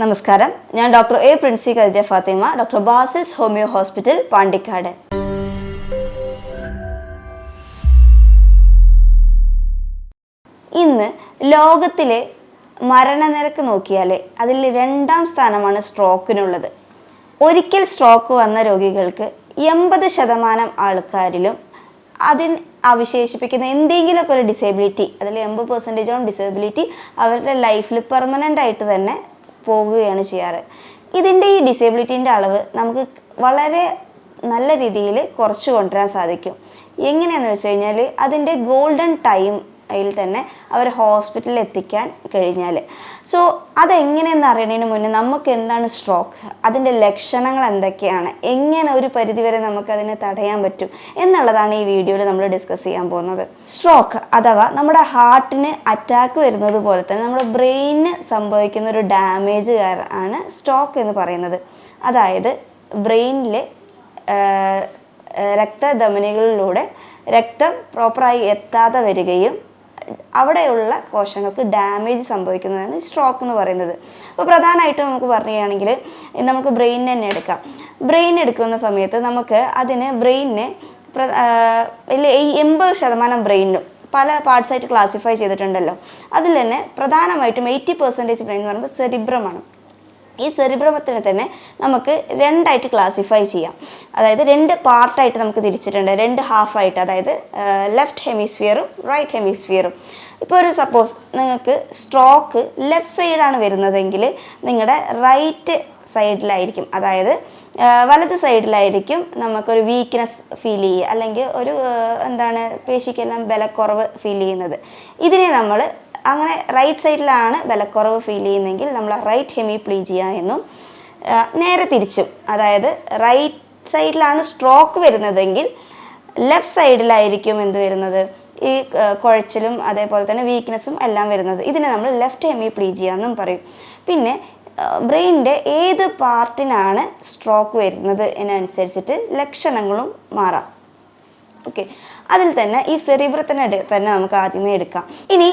നമസ്കാരം. ഞാൻ doctor A Princy Khadeeja Fathima doctor Basil's homoeo hospital Pandikkad. ഇന്ന് ലോകത്തിലെ മരണനിരക്ക് നോക്കിയാൽ അതിൽ രണ്ടാം സ്ഥാനമാണ് സ്ട്രോക്കിനുള്ളത്. ഒരിക്കൽ സ്ട്രോക്ക് വന്ന രോഗികൾക്ക് എൺപത് ശതമാനം ആൾക്കാരിലും അതിന് അവശേഷിപ്പിക്കുന്ന എന്തെങ്കിലുമൊക്കെ ഒരു ഡിസേബിലിറ്റി അതിൽ എൺപത് പെർസെന്റേജോളം ഡിസേബിലിറ്റി അവരുടെ ലൈഫിൽ പെർമനന്റ് ആയിട്ട് തന്നെ പോകുകയാണ് ചെയ്യാറ്. ഇതിന്റെ ഈ ഡിസേബിലിറ്റീന്റെ അളവ് നമുക്ക് വളരെ നല്ല രീതിയിൽ കുറച്ച് കൊണ്ടുവരാൻ സാധിക്കും. എങ്ങനെയാണെന്ന് വെച്ച് കഴിഞ്ഞാൽ അതിന്റെ ഗോൾഡൻ ടൈം അതിൽ തന്നെ അവർ ഹോസ്പിറ്റലിൽ എത്തിക്കാൻ കഴിഞ്ഞാൽ. സോ അതെങ്ങനെയെന്ന് അറിയണതിന് മുന്നേ നമുക്ക് എന്താണ് സ്ട്രോക്ക് അതിന്റെ ലക്ഷണങ്ങൾ എന്തൊക്കെയാണ്? എങ്ങനെ ഒരു പരിധിവരെ നമുക്കതിനെ തടയാൻ പറ്റും? എന്നുള്ളതാണ് ഈ വീഡിയോയിൽ നമ്മൾ ഡിസ്കസ് ചെയ്യാൻ പോകുന്നത്. സ്ട്രോക്ക് അഥവാ നമ്മുടെ ഹാർട്ടിന് അറ്റാക്ക് വരുന്നത് പോലെ തന്നെ നമ്മുടെ ബ്രെയിനിന് സംഭവിക്കുന്ന ഒരു ഡാമേജ് ആണ് സ്ട്രോക്ക് എന്ന് പറയുന്നത്. അതായത് ബ്രെയിനിലെ രക്തധമനികളിലൂടെ രക്തം പ്രോപ്പറായി എത്താതെ വരികയും അവിടെയുള്ള കോശങ്ങൾക്ക് ഡാമേജ് സംഭവിക്കുന്നതാണ് സ്ട്രോക്ക് എന്ന് പറയുന്നത്. അപ്പോൾ പ്രധാനമായിട്ടും നമുക്ക് പറയുകയാണെങ്കിൽ നമുക്ക് ബ്രെയിൻ തന്നെ എടുക്കാം. ബ്രെയിൻ എടുക്കുന്ന സമയത്ത് നമുക്ക് അതിന് ബ്രെയിനിനെ എൺപത് ശതമാനം ബ്രെയിനും പല പാർട്സായിട്ട് ക്ലാസിഫൈ ചെയ്തിട്ടുണ്ടല്ലോ. അതിൽ തന്നെ പ്രധാനമായിട്ടും എയ്റ്റി പെർസെന്റേജ് ബ്രെയിൻ എന്ന് പറയുമ്പോൾ സെറിബ്രമാണ് ഈ സെറിബ്രമത്തിനെ തന്നെ നമുക്ക് രണ്ടായിട്ട് ക്ലാസിഫൈ ചെയ്യാം. അതായത് രണ്ട് പാർട്ടായിട്ട് നമുക്ക് തിരിച്ചിട്ടുണ്ട്. രണ്ട് ഹാഫായിട്ട് അതായത് ലെഫ്റ്റ് ഹെമിസ്ഫിയറും റൈറ്റ് ഹെമിസ്ഫിയറും ഇപ്പോൾ ഒരു സപ്പോസ് നിങ്ങൾക്ക് സ്ട്രോക്ക് ലെഫ്റ്റ് സൈഡാണ് വരുന്നതെങ്കിൽ നിങ്ങളുടെ റൈറ്റ് സൈഡിലായിരിക്കും അതായത് വലത് സൈഡിലായിരിക്കും നമുക്കൊരു വീക്ക്നെസ് ഫീൽ ചെയ്യുക. അല്ലെങ്കിൽ ഒരു എന്താണ് പേശിക്കെല്ലാം ബലക്കുറവ് ഫീൽ ചെയ്യുന്നത്. ഇതിനെ നമ്മൾ അങ്ങനെ റൈറ്റ് സൈഡിലാണ് ബലക്കുറവ് ഫീൽ ചെയ്യുന്നെങ്കിൽ നമ്മൾ റൈറ്റ് ഹെമിപ്ലീജിയ എന്നും നേരെ തിരിച്ചും. അതായത് റൈറ്റ് സൈഡിലാണ് സ്ട്രോക്ക് വരുന്നതെങ്കിൽ ലെഫ്റ്റ് സൈഡിലായിരിക്കും എന്ത് വരുന്നത്? ഈ കുഴച്ചിലും അതേപോലെ തന്നെ വീക്ക്നെസ്സും എല്ലാം വരുന്നത്. ഇതിനെ നമ്മൾ ലെഫ്റ്റ് ഹെമിപ്ലീജിയ എന്നും പറയും. പിന്നെ ബ്രെയിനിന്റെ ഏത് പാർട്ടിനാണ് സ്ട്രോക്ക് വരുന്നത് എന്നനുസരിച്ചിട്ട് ലക്ഷണങ്ങളും മാറാം. ഓക്കെ അതിൽ തന്നെ ഈ സെറിബ്രത്തിനെ തന്നെ നമുക്ക് ആദ്യമേ എടുക്കാം. ഇനി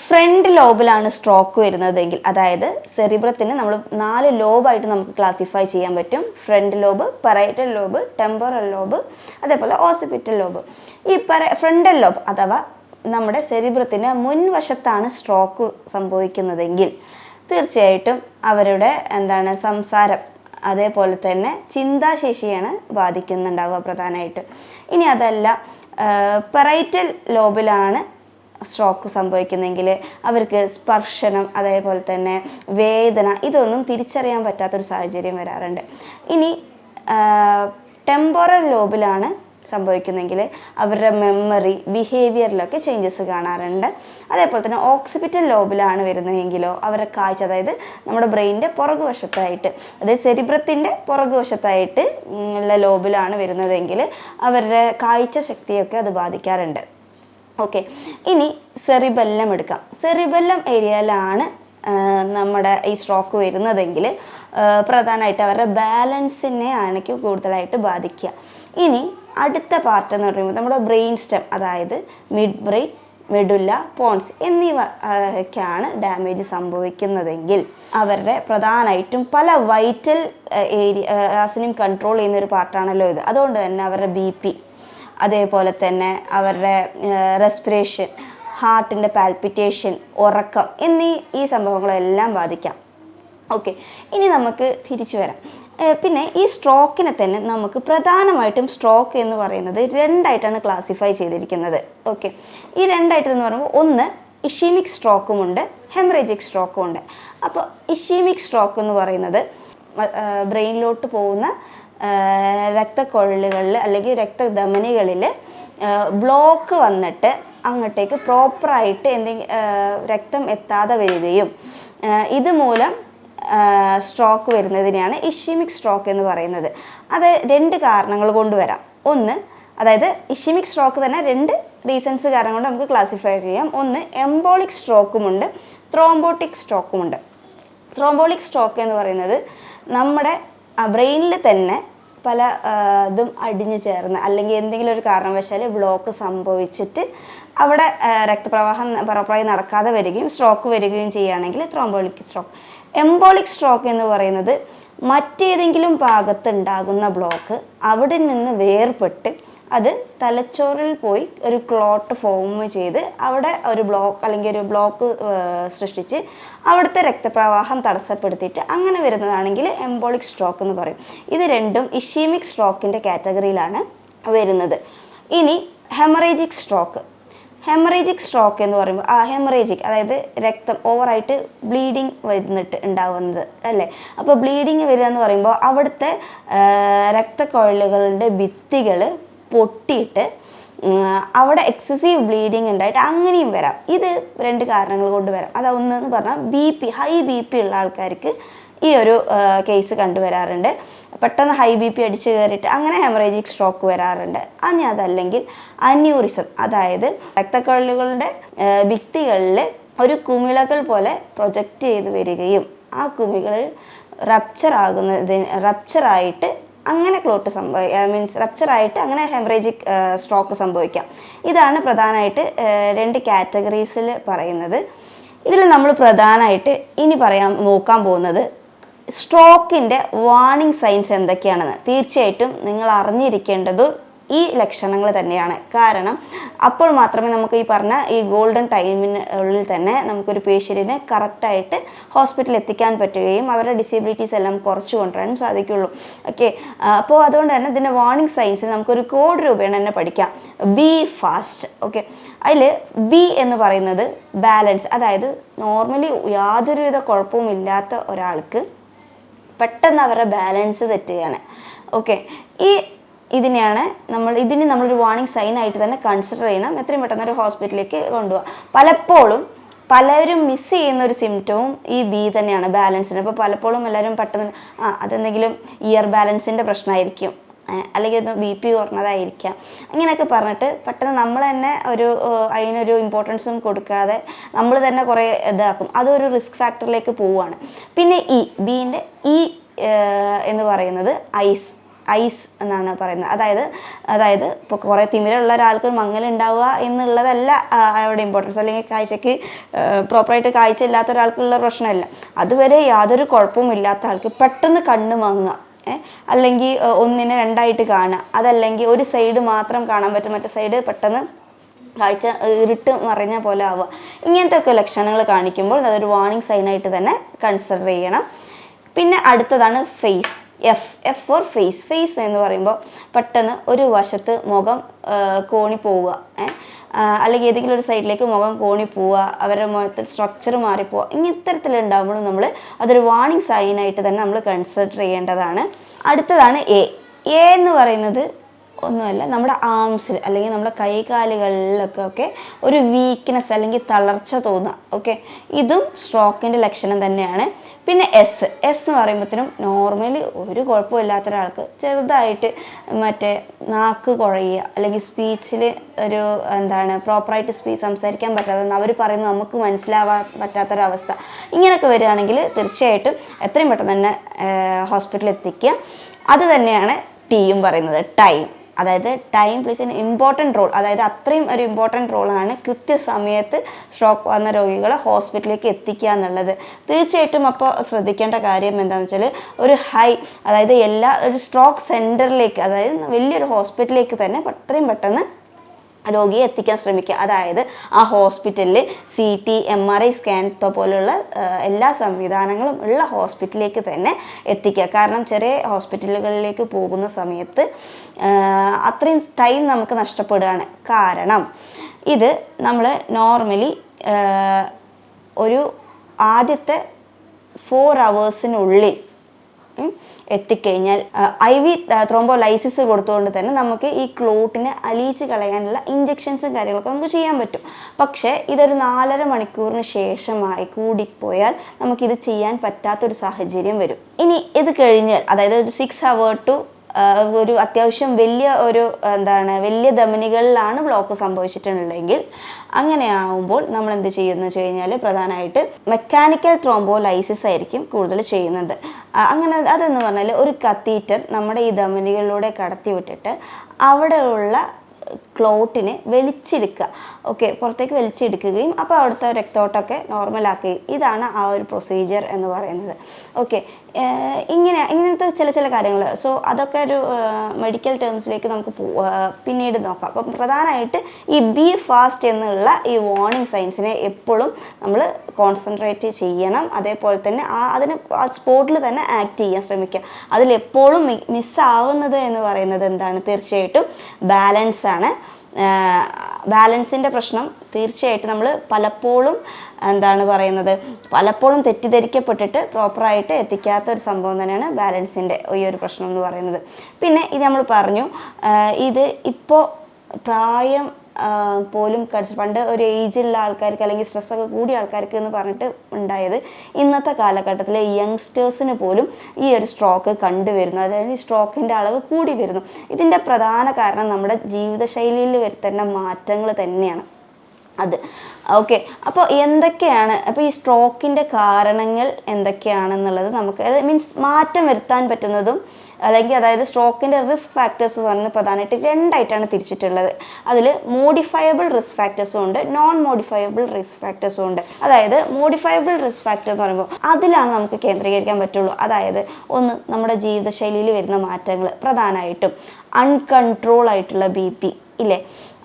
ഫ്രണ്ട് ലോബിലാണ് സ്ട്രോക്ക് വരുന്നതെങ്കിൽ അതായത് സെറിബ്രത്തിന് നമ്മൾ നാല് ലോബായിട്ട് നമുക്ക് ക്ലാസിഫൈ ചെയ്യാൻ പറ്റും. Front lobe parietal lobe temporal lobe അതേപോലെ ഓസിപിറ്റൽ ലോബ്. ഈ പറ ഫ്രണ്ടൽ ലോബ് അഥവാ നമ്മുടെ സെറിബ്രത്തിന് മുൻവശത്താണ് സ്ട്രോക്ക് സംഭവിക്കുന്നതെങ്കിൽ തീർച്ചയായിട്ടും അവരുടെ എന്താണ് സംസാരം അതേപോലെ തന്നെ ചിന്താശേഷിയാണ് ബാധിക്കുന്നുണ്ടാവുക പ്രധാനമായിട്ട്. ഇനി അതല്ല പെറൈറ്റൽ ലോബിലാണ് സ്ട്രോക്ക് സംഭവിക്കുന്നെങ്കിൽ അവർക്ക് സ്പർശനം അതേപോലെ തന്നെ വേദന ഇതൊന്നും തിരിച്ചറിയാൻ പറ്റാത്തൊരു സാഹചര്യം വരാറുണ്ട്. ഇനി ടെമ്പോറൽ ലോബിലാണ് സംഭവിക്കുന്നെങ്കിൽ അവരുടെ മെമ്മറി ബിഹേവിയറിലൊക്കെ ചേഞ്ചസ് കാണാറുണ്ട്. അതേപോലെ തന്നെ ഓക്സിപിറ്റൽ ലോബിലാണ് വരുന്നതെങ്കിലോ അവരുടെ കാഴ്ച അതായത് നമ്മുടെ ബ്രെയിനിന്റെ പുറകുവശത്തായിട്ട് അതായത് സെരിബ്രത്തിന്റെ പുറകുവശത്തായിട്ട് ഉള്ള ലോബിലാണ് വരുന്നതെങ്കിൽ അവരുടെ കാഴ്ച ശക്തിയൊക്കെ അത് ബാധിക്കാറുണ്ട്. ഓക്കെ. ഇനി സെറിബെല്ലം എടുക്കാം. സെറിബെല്ലം ഏരിയയിലാണ് നമ്മുടെ ഈ സ്ട്രോക്ക് വരുന്നതെങ്കിൽ പ്രധാനമായിട്ട് അവരുടെ ബാലൻസിനെ ആണെങ്കിൽ കൂടുതലായിട്ട് ബാധിക്കുക. ഇനി അടുത്ത പാർട്ട് എന്ന് പറയുമ്പോൾ നമ്മുടെ ബ്രെയിൻ സ്റ്റെം അതായത് മിഡ് ബ്രെയിൻ മെഡുല്ല പോൺസ് എന്നിവയ്ക്കാണ് ഡാമേജ് സംഭവിക്കുന്നതെങ്കിൽ അവരുടെ പ്രധാനമായിട്ടും പല വൈറ്റൽ ഏരിയാസിനെയും കൺട്രോൾ ചെയ്യുന്ന ഒരു പാർട്ടാണല്ലോ ഇത്. അതുകൊണ്ട് തന്നെ അവരുടെ ബി പി അതേപോലെ തന്നെ അവരുടെ റെസ്പിറേഷൻ ഹാർട്ടിന്റെ പാൽപിറ്റേഷൻ ഉറക്കം എന്നീ ഈ സംഭവങ്ങളെല്ലാം ബാധിക്കാം. ഓക്കെ ഇനി നമുക്ക് തിരിച്ചു വരാം. പിന്നെ ഈ സ്ട്രോക്കിനെ തന്നെ നമുക്ക് പ്രധാനമായിട്ടും സ്ട്രോക്ക് എന്ന് പറയുന്നത് രണ്ടായിട്ടാണ് ക്ലാസിഫൈ ചെയ്തിരിക്കുന്നത്. ഓക്കെ ഈ രണ്ടായിട്ട് എന്ന് പറയുമ്പോൾ ഒന്ന് ഇഷീമിക് സ്ട്രോക്കുമുണ്ട് ഹെമറേജിക് സ്ട്രോക്കും ഉണ്ട്. അപ്പോൾ ഇഷീമിക് സ്ട്രോക്ക് എന്ന് പറയുന്നത് ബ്രെയിനിലോട്ട് പോകുന്ന രക്തക്കൊഴലുകളിൽ അല്ലെങ്കിൽ രക്തധമനികളിൽ ബ്ലോക്ക് വന്നിട്ട് അങ്ങോട്ടേക്ക് പ്രോപ്പറായിട്ട് എന്തെങ്കിലും രക്തം എത്താതെ വരികയും ഇതുമൂലം സ്ട്രോക്ക് വരുന്നതിനെയാണ് ഇഷ്യമിക് സ്ട്രോക്ക് എന്ന് പറയുന്നത്. അത് രണ്ട് കാരണങ്ങൾ കൊണ്ടുവരാം ഒന്ന് അതായത് ഇഷ്യമിക് സ്ട്രോക്ക് തന്നെ രണ്ട് റീസൺസ് കാരണം കൊണ്ട് നമുക്ക് ക്ലാസിഫൈ ചെയ്യാം. ഒന്ന് എംബോളിക് സ്ട്രോക്കുമുണ്ട് ത്രോംബോട്ടിക് സ്ട്രോക്കുമുണ്ട്. ത്രോംബോളിക് സ്ട്രോക്ക് എന്ന് പറയുന്നത് നമ്മുടെ ബ്രെയിനിൽ തന്നെ പല ഇതും അടിഞ്ഞു ചേർന്ന് അല്ലെങ്കിൽ എന്തെങ്കിലും ഒരു കാരണവശാൽ ബ്ലോക്ക് സംഭവിച്ചിട്ട് അവിടെ രക്തപ്രവാഹം പ്രോപ്പറായി നടക്കാതെ വരികയും സ്ട്രോക്ക് വരികയും ചെയ്യുകയാണെങ്കിൽ ത്രോംബോളിക് സ്ട്രോക്ക് എംബോളിക് സ്ട്രോക്ക് എന്ന് പറയുന്നത് മറ്റേതെങ്കിലും ഭാഗത്തുണ്ടാകുന്ന ബ്ലോക്ക് അവിടെ നിന്ന് വേർപെട്ട് അത് തലച്ചോറിൽ പോയി ഒരു ക്ലോട്ട് ഫോം ചെയ്ത് അവിടെ ഒരു ബ്ലോക്ക് അല്ലെങ്കിൽ ഒരു ബ്ലോക്ക് സൃഷ്ടിച്ച് അവിടുത്തെ രക്തപ്രവാഹം തടസ്സപ്പെടുത്തിയിട്ട് അങ്ങനെ വരുന്നതാണെങ്കിൽ എംബോളിക് സ്ട്രോക്ക് എന്ന് പറയും. ഇത് രണ്ടും ഇഷീമിക് സ്ട്രോക്കിന്റെ കാറ്റഗറിയിലാണ് വരുന്നത്. ഇനി ഹെമറേജിക് സ്ട്രോക്ക് ഹെമറേജിക് സ്ട്രോക്ക് എന്ന് പറയുമ്പോൾ ആ ഹെമറേജിക് അതായത് രക്തം ഓവറായിട്ട് ബ്ലീഡിങ് വരുന്നിട്ട് ഉണ്ടാവുന്നത് അല്ലേ? അപ്പോൾ ബ്ലീഡിങ് വരിക എന്ന് പറയുമ്പോൾ അവിടുത്തെ രക്തക്കൊഴലുകളുടെ ഭിത്തികൾ പൊട്ടിയിട്ട് അവിടെ എക്സസീവ് ബ്ലീഡിങ് ഉണ്ടായിട്ട് അങ്ങനെയും വരാം. ഇത് രണ്ട് കാരണങ്ങൾ കൊണ്ട് വരാം. അതൊന്നെന്ന് പറഞ്ഞാൽ B P high B P ഉള്ള ആൾക്കാർക്ക് ഈ ഒരു കേസ് കണ്ടുവരാറുണ്ട്. പെട്ടെന്ന് ഹൈ ബി പി അടിച്ചു കയറിയിട്ട് അങ്ങനെ ഹെമറേജിക് സ്ട്രോക്ക് വരാറുണ്ട്. അനി അതല്ലെങ്കിൽ അന്യൂറിസം അതായത് രക്തക്കൊള്ളുകളുടെ ഭിത്തികളിൽ ഒരു കുമിളകൾ പോലെ പ്രൊജക്റ്റ് ചെയ്ത് വരികയും ആ കുമികൾ റപ്ചർ ആകുന്നതിന് റപ്ചറായിട്ട് അങ്ങനെ ക്ലോട്ട് സംഭവ മീൻസ് റപ്ചർ ആയിട്ട് അങ്ങനെ ഹെമറേജിക് സ്ട്രോക്ക് സംഭവിക്കാം. ഇതാണ് പ്രധാനമായിട്ട് രണ്ട് കാറ്റഗറീസിൽ പറയുന്നത്. ഇതിൽ നമ്മൾ പ്രധാനമായിട്ട് ഇനി പറയാൻ നോക്കാൻ പോകുന്നത് സ്ട്രോക്കിന്റെ വാർണിംഗ് സൈൻസ് എന്തൊക്കെയാണെന്ന്. തീർച്ചയായിട്ടും നിങ്ങൾ അറിഞ്ഞിരിക്കേണ്ടത് ഈ ലക്ഷണങ്ങൾ തന്നെയാണ്. കാരണം അപ്പോൾ മാത്രമേ നമുക്ക് ഈ പറഞ്ഞ ഈ ഗോൾഡൻ ടൈമിനുള്ളിൽ തന്നെ നമുക്കൊരു പേഷ്യന്റിനെ കറക്റ്റായിട്ട് ഹോസ്പിറ്റലിൽ എത്തിക്കാൻ പറ്റുകയും അവരുടെ ഡിസബിലിറ്റീസ് എല്ലാം കുറച്ച് കൊണ്ടുവരാനും സാധിക്കുള്ളൂ ഓക്കെ അപ്പോൾ അതുകൊണ്ട് തന്നെ ഇതിന്റെ വാർണിംഗ് സൈൻസ് നമുക്കൊരു കോഡ് രൂപേണ തന്നെ പഠിക്കാം. ബി ഫാസ്റ്റ് ഓക്കെ അതിൽ ബി എന്ന് പറയുന്നത് ബാലൻസ് അതായത് നോർമലി യാതൊരുവിധ കുഴപ്പവും ഇല്ലാത്ത ഒരാൾക്ക് പെട്ടെന്ന് അവരുടെ ബാലൻസ് തെറ്റുകയാണ്. ഓക്കെ ഈ ഇതിനെയാണ് നമ്മൾ ഇതിന് നമ്മളൊരു വാർണിംഗ് സൈൻ ആയിട്ട് തന്നെ കൺസിഡർ ചെയ്യണം. എത്രയും പെട്ടെന്ന് ഒരു ഹോസ്പിറ്റലിലേക്ക് കൊണ്ടുപോകാം പലപ്പോഴും പലരും മിസ് ചെയ്യുന്ന ഒരു സിംറ്റവും ഈ ബി തന്നെയാണ് ബാലൻസിന് അപ്പോൾ പലപ്പോഴും എല്ലാവരും പെട്ടെന്ന് ആ അതെന്തെങ്കിലും ഇയർ ബാലൻസിന്റെ പ്രശ്നമായിരിക്കും. അല്ലെങ്കിൽ ഒന്ന് ബി പി കുറഞ്ഞതായിരിക്കാം. ഇങ്ങനെയൊക്കെ പറഞ്ഞിട്ട് പെട്ടെന്ന് നമ്മൾ തന്നെ ഒരു അതിനൊരു ഇമ്പോർട്ടൻസും കൊടുക്കാതെ നമ്മൾ തന്നെ കുറേ ഇതാക്കും. അതൊരു റിസ്ക് ഫാക്ടറിലേക്ക് പോവുകയാണ് പിന്നെ ഇ ബീന്റെ ഇ എന്ന് പറയുന്നത് ഐസ്. ഐസ് എന്നാണ് പറയുന്നത്. അതായത് അതായത് ഇപ്പോൾ കുറേ തിമിരമുള്ള ഒരാൾക്ക് മങ്ങൽ ഉണ്ടാവുക എന്നുള്ളതല്ല അവിടെ ഇമ്പോർട്ടൻസ് അല്ലെങ്കിൽ കാഴ്ചയ്ക്ക് പ്രോപ്പറായിട്ട് കാഴ്ച ഇല്ലാത്ത ഒരാൾക്കുള്ള പ്രശ്നമല്ല. അതുവരെ യാതൊരു കുഴപ്പവും ഇല്ലാത്ത ആൾക്ക് പെട്ടെന്ന് കണ്ണ് മങ്ങുക അല്ലെങ്കിൽ ഒന്നിനെ രണ്ടായിട്ട് കാണുക. അതല്ലെങ്കിൽ ഒരു സൈഡ് മാത്രം കാണാൻ പറ്റും. മറ്റേ സൈഡ് പെട്ടെന്ന് കാഴ്ച ഇരുട്ട് മറിഞ്ഞ പോലെ ആവുക. ഇങ്ങനത്തെ ഒക്കെ ലക്ഷണങ്ങൾ കാണിക്കുമ്പോൾ അതൊരു വാർണിംഗ് സൈനായിട്ട് തന്നെ കൺസിഡർ ചെയ്യണം. പിന്നെ അടുത്തതാണ് face F F for face face എന്ന് പറയുമ്പോൾ പെട്ടെന്ന് ഒരു വശത്ത് മുഖം കോണി പോവുക അല്ലെങ്കിൽ ഏതെങ്കിലും ഒരു സൈഡിലേക്ക് മുഖം കോണി പോവുക അവരുടെ മുഖത്തിൽ സ്ട്രക്ചർ മാറിപ്പോവുക ഇങ്ങനെ ഇത്തരത്തിലുണ്ടാകുമ്പോഴും നമ്മൾ അതൊരു വാർണിംഗ് സൈനായിട്ട് തന്നെ നമ്മൾ കൺസിഡർ ചെയ്യേണ്ടതാണ്. അടുത്തതാണ് എ എ എന്ന് പറയുന്നത് ഒന്നുമല്ല നമ്മുടെ ആംസിൽ അല്ലെങ്കിൽ നമ്മുടെ കൈകാലുകളിലൊക്കെ ഒക്കെ ഒരു വീക്ക്നെസ് അല്ലെങ്കിൽ തളർച്ച തോന്നുക ഓക്കെ ഇതും സ്ട്രോക്കിന്റെ ലക്ഷണം തന്നെയാണ്. പിന്നെ എസ് എസ് എന്ന് പറയുമ്പോഴത്തേനും നോർമലി ഒരു കുഴപ്പമില്ലാത്ത ഒരാൾക്ക് ചെറുതായിട്ട് മറ്റേ നാക്ക് കുഴയുക അല്ലെങ്കിൽ സ്പീച്ചിൽ ഒരു എന്താണ് പ്രോപ്പറായിട്ട് സ്പീച്ച് സംസാരിക്കാൻ പറ്റാതെ അവർ പറയുന്നത് നമുക്ക് മനസ്സിലാവാൻ പറ്റാത്തൊരവസ്ഥ. ഇങ്ങനെയൊക്കെ വരികയാണെങ്കിൽ തീർച്ചയായിട്ടും എത്രയും പെട്ടെന്ന് തന്നെ ഹോസ്പിറ്റലിൽ എത്തിക്കുക. അത് തന്നെയാണ് ടീയും പറയുന്നത് ടൈം അതായത് time plays in important role അതായത് അത്രയും ഒരു ഇമ്പോർട്ടന്റ് റോളാണ് കൃത്യസമയത്ത് സ്ട്രോക്ക് വന്ന രോഗികളെ ഹോസ്പിറ്റലിലേക്ക് എത്തിക്കുക എന്നുള്ളത്. തീർച്ചയായിട്ടും അപ്പോൾ ശ്രദ്ധിക്കേണ്ട കാര്യം എന്താണെന്ന് വെച്ചാൽ ഒരു ഹൈ അതായത് എല്ലാ ഒരു സ്ട്രോക്ക് സെന്ററിലേക്ക് അതായത് വലിയൊരു ഹോസ്പിറ്റലിലേക്ക് തന്നെ അത്രയും പെട്ടെന്ന് രോഗിയെ എത്തിക്കാൻ ശ്രമിക്കുക. അതായത് ആ ഹോസ്പിറ്റലിൽ C T M R I scan പോലുള്ള എല്ലാ സംവിധാനങ്ങളും ഉള്ള ഹോസ്പിറ്റലിലേക്ക് തന്നെ എത്തിക്കുക. കാരണം ചെറിയ ഹോസ്പിറ്റലുകളിലേക്ക് പോകുന്ന സമയത്ത് അത്രയും ടൈം നമുക്ക് നഷ്ടപ്പെടുകയാണ്. കാരണം ഇത് നമ്മൾ നോർമലി ഒരു ആദ്യത്തെ ഫോർ അവേഴ്സിനുള്ളിൽ എത്തിക്കഴിഞ്ഞാൽ ഐ വി ത്രോംബോലൈസിസ് കൊടുത്തുകൊണ്ട് തന്നെ നമുക്ക് ഈ ക്ലോട്ടിനെ അലിയിച്ച് കളയാനുള്ള ഇഞ്ചെക്ഷൻസും കാര്യങ്ങളൊക്കെ നമുക്ക് ചെയ്യാൻ പറ്റും. പക്ഷേ ഇതൊരു നാലര മണിക്കൂറിന് ശേഷമായി കൂടിപ്പോയാൽ നമുക്കിത് ചെയ്യാൻ പറ്റാത്തൊരു സാഹചര്യം വരും. ഇനി ഇത് കഴിഞ്ഞാൽ അതായത് ഒരു സിക്സ് അവർ ടു ഒരു അത്യാവശ്യം വലിയ ഒരു എന്താണ് വലിയ ധമനികളിലാണ് ബ്ലോക്ക് സംഭവിച്ചിട്ടുണ്ടെങ്കിൽ അങ്ങനെ ആവുമ്പോൾ നമ്മൾ എന്ത് ചെയ്യുന്നു വെച്ച് കഴിഞ്ഞാൽ പ്രധാനമായിട്ട് മെക്കാനിക്കൽ ത്രോംബോലൈസിസ് ആയിരിക്കും കൂടുതൽ ചെയ്യുന്നത്. അങ്ങനെ അതെന്ന് പറഞ്ഞാൽ ഒരു കത്തീറ്റർ നമ്മുടെ ഈ ധമനികളിലൂടെ കടത്തി വിട്ടിട്ട് അവിടെയുള്ള ക്ലോട്ടിനെ വലിച്ചെടുക്കുക. ഓക്കെ പുറത്തേക്ക് വലിച്ചെടുക്കുകയും അപ്പോൾ അവിടുത്തെ രക്തോട്ടമൊക്കെ നോർമലാക്കുകയും ഇതാണ് ആ ഒരു പ്രൊസീജിയർ എന്ന് പറയുന്നത്. ഓക്കെ ഇങ്ങനെ ഇങ്ങനത്തെ ചില ചില കാര്യങ്ങൾ. സോ അതൊക്കെ ഒരു മെഡിക്കൽ ടേംസിലേക്ക് നമുക്ക് പിന്നീട് നോക്കാം. അപ്പം പ്രധാനമായിട്ട് ഈ ബി ഫാസ്റ്റ് എന്നുള്ള ഈ വാർണിംഗ് സൈൻസിനെ എപ്പോഴും നമ്മൾ കോൺസെൻട്രേറ്റ് ചെയ്യണം. അതേപോലെ തന്നെ ആ അതിന് ആ സ്പോട്ടിൽ തന്നെ ആക്ട് ചെയ്യാൻ ശ്രമിക്കുക. അതിലെപ്പോഴും മിസ്സാവുന്നത് എന്ന് പറയുന്നത് എന്താണ്? തീർച്ചയായിട്ടും ബാലൻസ് ആണ്. ബാലൻസിന്റെ പ്രശ്നം തീർച്ചയായിട്ടും നമ്മൾ പലപ്പോഴും എന്താണ് പറയുന്നത് പലപ്പോഴും തെറ്റിദ്ധരിക്കപ്പെട്ടിട്ട് പ്രോപ്പറായിട്ട് എത്തിക്കാത്ത ഒരു സംഭവം തന്നെയാണ് ബാലൻസിന്റെ ഈ ഒരു പ്രശ്നം എന്ന് പറയുന്നത്. പിന്നെ ഇത് നമ്മൾ പറഞ്ഞു ഇത് ഇപ്പോൾ പ്രായം പോലും കടിച്ച് പണ്ട് ഒരു ഏജിലുള്ള ആൾക്കാർക്ക് അല്ലെങ്കിൽ സ്ട്രെസ്സൊക്കെ കൂടിയ ആൾക്കാർക്ക് എന്ന് പറഞ്ഞിട്ട് ഉണ്ടായത് ഇന്നത്തെ കാലഘട്ടത്തിലെ യങ്സ്റ്റേഴ്സിന് പോലും ഈ ഒരു സ്ട്രോക്ക് കണ്ടുവരുന്നു. അതായത് സ്ട്രോക്കിന്റെ അളവ് കൂടി വരുന്നു. ഇതിന്റെ പ്രധാന കാരണം നമ്മുടെ ജീവിതശൈലിയിൽ വരുത്തേണ്ട മാറ്റങ്ങൾ തന്നെയാണ് അത്. ഓക്കെ. അപ്പോൾ എന്തൊക്കെയാണ് അപ്പോൾ ഈ സ്ട്രോക്കിന്റെ കാരണങ്ങൾ എന്തൊക്കെയാണെന്നുള്ളത് നമുക്ക് അതായത് മീൻസ് മാറ്റം വരുത്താൻ പറ്റുന്നതും അല്ലെങ്കിൽ അതായത് സ്ട്രോക്കിന്റെ റിസ്ക് ഫാക്ടേഴ്സ് പറയുന്നത് പ്രധാനമായിട്ട് രണ്ടായിട്ടാണ് തിരിച്ചിട്ടുള്ളത്. അതിൽ മോഡിഫയബിൾ റിസ്ക് ഫാക്ടേഴ്സും ഉണ്ട് നോൺ മോഡിഫയബിൾ റിസ്ക് ഫാക്ടേഴ്സും ഉണ്ട്. അതായത് മോഡിഫയബിൾ റിസ്ക് ഫാക്ടേഴ്സ് എന്ന് പറയുമ്പോൾ അതിലാണ് നമുക്ക് കേന്ദ്രീകരിക്കാൻ പറ്റുള്ളൂ. അതായത് ഒന്ന് നമ്മുടെ ജീവിതശൈലിയിൽ വരുന്ന മാറ്റങ്ങൾ പ്രധാനമായിട്ടും അൺകൺട്രോൾ ആയിട്ടുള്ള ബി പി ഇല്ലേ?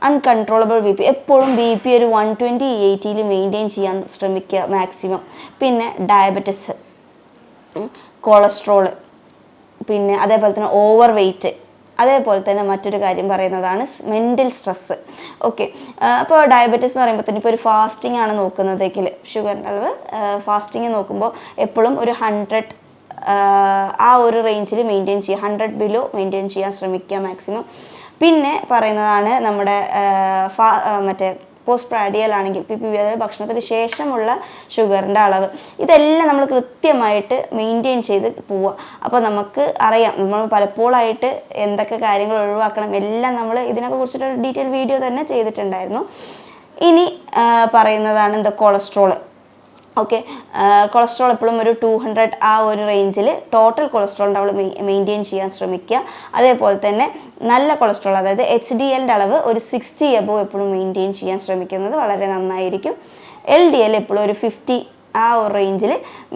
അൺകൺട്രോളബിൾ ബി പി എപ്പോഴും ബി പി ഒരു വൺ ട്വന്റി എയ്റ്റിയിൽ മെയിന്റെയിൻ ചെയ്യാൻ ശ്രമിക്കുക മാക്സിമം പിന്നെ ഡയബറ്റിസ് കൊളസ്ട്രോൾ പിന്നെ അതേപോലെ തന്നെ ഓവർ വെയ്റ്റ് അതേപോലെ തന്നെ മറ്റൊരു കാര്യം പറയുന്നതാണ് മെന്റൽ സ്ട്രെസ്സ് ഓക്കെ അപ്പോൾ ഡയബറ്റീസ് എന്ന് പറയുമ്പോൾ തന്നെ ഇപ്പോൾ ഒരു ഫാസ്റ്റിംഗ് ആണ് നോക്കുന്നതെങ്കിൽ ഷുഗറിന്റെ അളവ് ഫാസ്റ്റിംഗ് നോക്കുമ്പോൾ എപ്പോഴും ഒരു ഹൺഡ്രഡ് ആ ഒരു റേഞ്ചിൽ മെയിന്റെയിൻ ചെയ്യുക. ഹൺഡ്രഡ് ബിലോ മെയിന്റെയിൻ ചെയ്യാൻ ശ്രമിക്കുക മാക്സിമം പിന്നെ പറയുന്നതാണ് നമ്മുടെ മറ്റേ പോസ്റ്റ് പ്രാഡിയൽ ആണെങ്കിൽ പി പി വി അതായത് ഭക്ഷണത്തിന് ശേഷമുള്ള ഷുഗറിന്റെ അളവ് ഇതെല്ലാം നമ്മൾ കൃത്യമായിട്ട് മെയിന്റെയിൻ ചെയ്ത് പോവുക. അപ്പോൾ നമുക്ക് അറിയാം നമ്മൾ പലപ്പോഴായിട്ട് എന്തൊക്കെ കാര്യങ്ങൾ ഒഴിവാക്കണം എല്ലാം നമ്മൾ ഇതിനൊക്കെ കുറിച്ചിട്ടൊരു ഡീറ്റെയിൽ വീഡിയോ തന്നെ ചെയ്തിട്ടുണ്ടായിരുന്നു. ഇനി പറയുന്നതാണ് എന്താ കൊളസ്ട്രോൾ ഓക്കെ കൊളസ്ട്രോൾ എപ്പോഴും ഒരു ടു ഹൺഡ്രഡ് ആ ഒരു റേഞ്ചിൽ ടോട്ടൽ കൊളസ്ട്രോളിന്റെ അളവ് മെയിന്റെയിൻ ചെയ്യാൻ ശ്രമിക്കുക. അതേപോലെ തന്നെ നല്ല കൊളസ്ട്രോൾ അതായത് എച്ച് ഡി എല്ലിന്റെ അളവ് ഒരു സിക്സ്റ്റി എബോ എപ്പോഴും മെയിന്റെയിൻ ചെയ്യാൻ ശ്രമിക്കുന്നത് വളരെ നന്നായിരിക്കും. എൽ ഡി എൽ എപ്പോഴും ഒരു ഫിഫ്റ്റി ആ ഒരു റേഞ്ചിൽ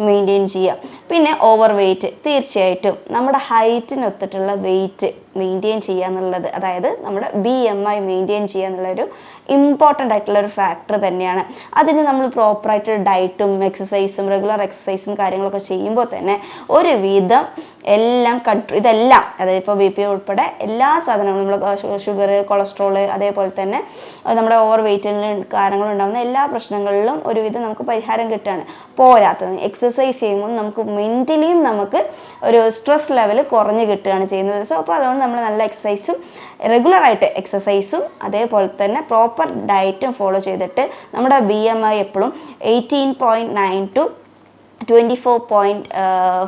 മെയിന്റെയിൻ ചെയ്യുക. പിന്നെ ഓവർ വെയ്റ്റ് തീർച്ചയായിട്ടും നമ്മുടെ ഹൈറ്റിനൊത്തിട്ടുള്ള വെയിറ്റ് മെയിന്റെയിൻ ചെയ്യുക എന്നുള്ളത് അതായത് നമ്മുടെ ബി എം ഐ മെയിന്റെയിൻ ചെയ്യുക എന്നുള്ളൊരു ഇമ്പോർട്ടന്റ് ആയിട്ടുള്ള ഒരു ഫാക്ടർ തന്നെയാണ്. അതിന് നമ്മൾ പ്രോപ്പറായിട്ട് ഡയറ്റും എക്സസൈസും റെഗുലർ എക്സസൈസും കാര്യങ്ങളൊക്കെ ചെയ്യുമ്പോൾ തന്നെ ഒരുവിധം എല്ലാം കൺട്രോ ഇതെല്ലാം അതായത് ഇപ്പോൾ ബി പി ഉൾപ്പെടെ എല്ലാ സാധനങ്ങളും നമ്മൾ ഷുഗർ കൊളസ്ട്രോൾ അതേപോലെ തന്നെ നമ്മുടെ ഓവർ വെയിറ്റിന് കാരണങ്ങളുണ്ടാകുന്ന എല്ലാ പ്രശ്നങ്ങളിലും ഒരുവിധം നമുക്ക് പരിഹാരം കിട്ടുകയാണ്. പോരാത്തത് എക്സസൈസ് ചെയ്യുമ്പോൾ നമുക്ക് മെന്റലിയും നമുക്ക് ഒരു സ്ട്രെസ് ലെവൽ കുറഞ്ഞ് കിട്ടുകയാണ് ചെയ്യുന്നത്. സോ അപ്പോൾ അതുകൊണ്ട് നമ്മൾ നല്ല എക്സസൈസും റെഗുലറായിട്ട് എക്സസൈസും അതേപോലെ തന്നെ പ്രോപ്പർ ഡയറ്റും ഫോളോ ചെയ്തിട്ട് നമ്മുടെ ബി എം ഐ എപ്പോഴും eighteen point nine to twenty four point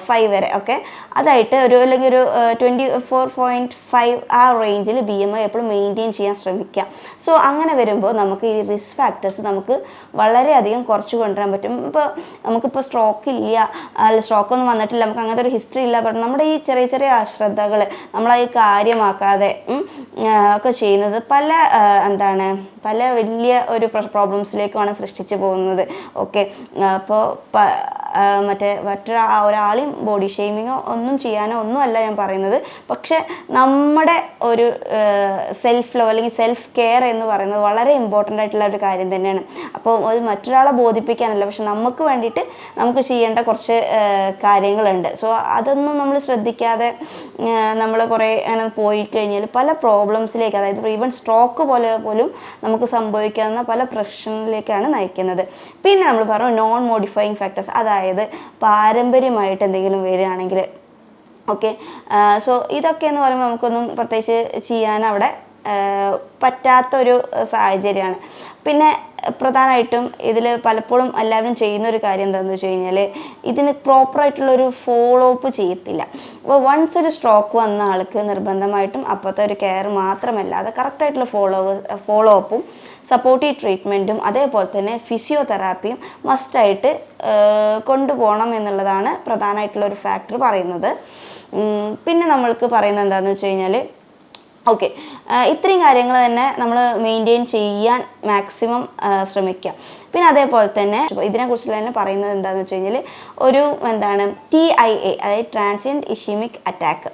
five വരെ ഓക്കെ അതായിട്ട് ഒരു അല്ലെങ്കിൽ ഒരു ട്വന്റി ഫോർ പോയിന്റ് ഫൈവ് ആ റേഞ്ചിൽ ബി എം ഐ എപ്പോഴും മെയിന്റെയിൻ ചെയ്യാൻ ശ്രമിക്കുക സോ അങ്ങനെ വരുമ്പോൾ നമുക്ക് ഈ റിസ്ക് ഫാക്ടേഴ്സ് നമുക്ക് വളരെയധികം കുറച്ച് കൊണ്ടുവരാൻ പറ്റും. ഇപ്പോൾ നമുക്കിപ്പോൾ സ്ട്രോക്ക് ഇല്ല അല്ല സ്ട്രോക്കൊന്നും വന്നിട്ടില്ല നമുക്ക് അങ്ങനത്തെ ഒരു ഹിസ്റ്ററി ഇല്ല. പറഞ്ഞു നമ്മുടെ ഈ ചെറിയ ചെറിയ അശ്രദ്ധകൾ നമ്മളത് കാര്യമാക്കാതെ ഒക്കെ ചെയ്യുന്നത് പല എന്താണ് പല വലിയ ഒരു പ്രോബ്ലംസിലേക്കുമാണ് സൃഷ്ടിച്ചു പോകുന്നത്. ഓക്കെ അപ്പോൾ മറ്റേ മറ്റൊരാ ഒരാളെയും ബോഡി ഷെയ്മിങ്ങോ ഒന്നും ചെയ്യാനോ ഒന്നുമല്ല ഞാൻ പറയുന്നത്. പക്ഷെ നമ്മുടെ ഒരു സെൽഫ് ലോ അല്ലെങ്കിൽ സെൽഫ് കെയർ എന്ന് പറയുന്നത് വളരെ ഇമ്പോർട്ടന്റ് ആയിട്ടുള്ള ഒരു കാര്യം തന്നെയാണ്. അപ്പോൾ അത് മറ്റൊരാളെ ബോധിപ്പിക്കാനല്ല പക്ഷെ നമുക്ക് വേണ്ടിയിട്ട് നമുക്ക് ചെയ്യേണ്ട കുറച്ച് കാര്യങ്ങളുണ്ട്. സോ അതൊന്നും നമ്മൾ ശ്രദ്ധിക്കാതെ നമ്മൾ കുറേ അങ്ങനെ പോയി കഴിഞ്ഞാൽ പല പ്രോബ്ലംസിലേക്ക് അതായത് ഈവൻ സ്ട്രോക്ക് പോലെ പോലും നമുക്ക് സംഭവിക്കാവുന്ന പല പ്രശ്നങ്ങളിലേക്കാണ് നയിക്കുന്നത്. പിന്നെ നമ്മൾ പറഞ്ഞു നോൺ മോഡിഫൈയിങ് ഫാക്ടേഴ്സ് അതായത് പാരമ്പര്യമായിട്ട് എന്തെങ്കിലും വരികയാണെങ്കിൽ ഓക്കെ സോ ഇതൊക്കെ എന്ന് പറയുമ്പോൾ നമുക്കൊന്നും പ്രത്യേകിച്ച് ചെയ്യാൻ അവിടെ പറ്റാത്തൊരു സാഹചര്യമാണ്. പിന്നെ പ്രധാനമായിട്ടും ഇതിൽ പലപ്പോഴും എല്ലാവരും ചെയ്യുന്ന ഒരു കാര്യം എന്താണെന്ന് വെച്ച് കഴിഞ്ഞാൽ ഇതിന് പ്രോപ്പറായിട്ടുള്ളൊരു ഫോളോ അപ്പ് ചെയ്യത്തില്ല. അപ്പോൾ വൺസ് ഒരു സ്ട്രോക്ക് വന്ന ആൾക്ക് നിർബന്ധമായിട്ടും അപ്പോഴത്തെ ഒരു കെയർ മാത്രമല്ല മാത്രമല്ലാതെ കറക്റ്റായിട്ടുള്ള ഫോളോ ഫോളോ അപ്പും സപ്പോർട്ടീവ് ട്രീറ്റ്മെന്റും അതേപോലെ തന്നെ ഫിസിയോതെറാപ്പിയും മസ്റ്റായിട്ട് കൊണ്ടുപോകണം എന്നുള്ളതാണ് പ്രധാനമായിട്ടുള്ള ഒരു ഫാക്ടർ പറയുന്നത് പിന്നെ നമ്മൾക്ക് പറയുന്നത് എന്താണെന്ന് വെച്ച് കഴിഞ്ഞാൽ ഓക്കെ ഇത്രയും കാര്യങ്ങൾ തന്നെ നമ്മൾ മെയിന്റെയിൻ ചെയ്യാൻ മാക്സിമം ശ്രമിക്കുക പിന്നെ അതേപോലെ തന്നെ ഇതിനെക്കുറിച്ചുള്ള തന്നെ പറയുന്നത് എന്താണെന്ന് വെച്ച് കഴിഞ്ഞാൽ ഒരു എന്താണ് ടി ഐ എ അതായത് ട്രാൻസിയന്റ് ഇഷീമിക് അറ്റാക്ക്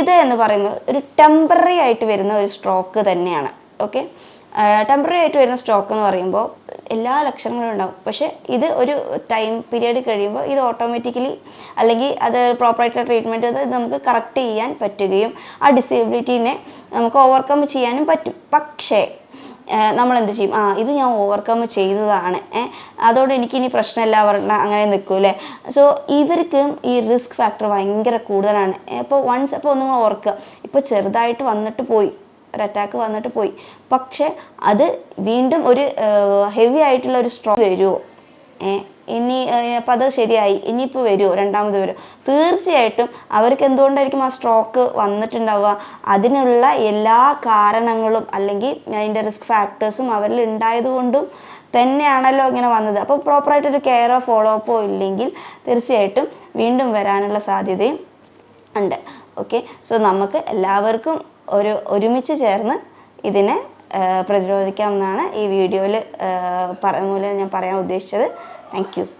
ഇത് എന്ന് പറയുമ്പോൾ ഒരു ടെമ്പററി ആയിട്ട് വരുന്ന ഒരു സ്ട്രോക്ക് തന്നെയാണ്. ഓക്കെ ടെമ്പററി ആയിട്ട് വരുന്ന സ്ട്രോക്ക് എന്ന് പറയുമ്പോൾ എല്ലാ ലക്ഷണങ്ങളും ഉണ്ടാവും. പക്ഷേ ഇത് ഒരു ടൈം പീരീഡ് കഴിയുമ്പോൾ ഇത് ഓട്ടോമാറ്റിക്കലി അല്ലെങ്കിൽ അത് പ്രോപ്പറായിട്ടുള്ള ട്രീറ്റ്മെന്റ് അത് നമുക്ക് കറക്റ്റ് ചെയ്യാൻ പറ്റുകയും ആ ഡിസേബിലിറ്റീനെ നമുക്ക് ഓവർകം ചെയ്യാനും പറ്റും. പക്ഷേ നമ്മൾ എന്ത് ചെയ്യും? ആ ഇത് ഞാൻ ഓവർകം ചെയ്തതാണ് അതോടെ എനിക്കിനി പ്രശ്നമില്ല പറഞ്ഞ അങ്ങനെ നിൽക്കൂലേ സോ ഇവർക്ക് ഈ റിസ്ക് ഫാക്ടർ ഭയങ്കര കൂടുതലാണ്. ഇപ്പോൾ വൺസ് അപ്പോൾ ഒന്നും ഓർക്കുക. ഇപ്പോൾ ചെറുതായിട്ട് വന്നിട്ട് പോയി. ഒരു അറ്റാക്ക് വന്നിട്ട് പോയി. പക്ഷെ അത് വീണ്ടും ഒരു ഹെവി ആയിട്ടുള്ള ഒരു സ്ട്രോങ് വരുമോ ഇനി അപ്പം അത് ശരിയായി. ഇനിയിപ്പോൾ വരുമോ രണ്ടാമത് വരുമോ തീർച്ചയായിട്ടും അവർക്ക് എന്തുകൊണ്ടായിരിക്കും ആ സ്ട്രോക്ക് വന്നിട്ടുണ്ടാവുക? അതിനുള്ള എല്ലാ കാരണങ്ങളും അല്ലെങ്കിൽ അതിന്റെ റിസ്ക് ഫാക്ടേഴ്സും അവരിൽ ഉണ്ടായതുകൊണ്ടും തന്നെയാണല്ലോ ഇങ്ങനെ വന്നത്. അപ്പോൾ പ്രോപ്പറായിട്ടൊരു കെയറോ ഫോളോ അപ്പോ ഇല്ലെങ്കിൽ തീർച്ചയായിട്ടും വീണ്ടും വരാനുള്ള സാധ്യതയും ഉണ്ട്. ഓക്കെ സോ നമുക്ക് എല്ലാവർക്കും ഒരു ഒരുമിച്ച് ചേർന്ന് ഇതിനെ പ്രതിരോധിക്കാമെന്നാണ് ഈ വീഡിയോയിൽ മൂലം ഞാൻ പറയാൻ ഉദ്ദേശിച്ചത്. താങ്ക്